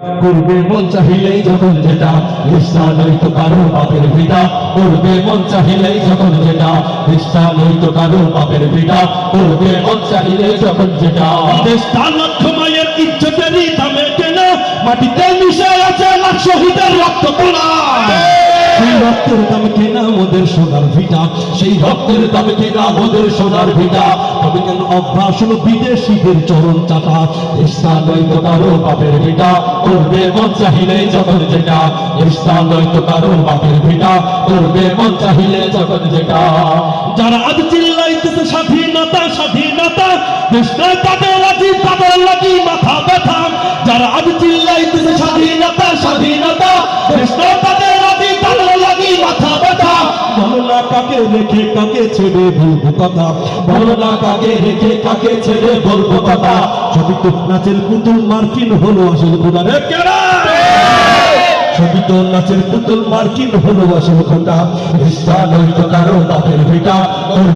করবে মন চাহিলেই যখন যেটা নিষ্ঠা নয়তো কারও বাপের পিতা। করবে মন চাহিলেই যখন যেটা নিষ্ঠা নয়তো কারও বাপের পিতা। করবে মন চাহিলেই যখন যেটা। নিষ্ঠা মায়ের ইজ্জতেরই দামে কেনা, মাটিতে মিশে আছে লাখ শহীদের রক্ত তোলা। রক্তের দাম কেনা মোদের সোনার ভিটা। সেই রক্তের দাম কেনা মোদের সোনার ভিটা। তবে কেন অভ্যাস হলো বিদেশিদের চরণ চাটা নয়তো কারও বাপের ভিটা। করবে মন চাহিলেই যখন যেটা। নয়তো কারও বাপের ভিটা। করবে মন চাহিলে যখন যেটা। যারা আজ চিল্লাইতেছে, স্বাধীনতা স্বাধীনতা। নয় তাদের রাজি তাদের লাগি মাথা ব্যথা। যারা আজ চিল্লাইতেছে, স্বাধীনতা স্বাধীনতা। তাদের রেখে কাকে ছেড়ে বলব কথা? বলো না কাকে রেখে কাকে ছেড়ে বলব কথা? ছবি তো নাচের পুতুল মার্কিন হলো আসল খোদা ছবি তো নাচের পুতুল মার্কিন হলো আসল খোদা নিষ্ঠা নয় তো ভিটা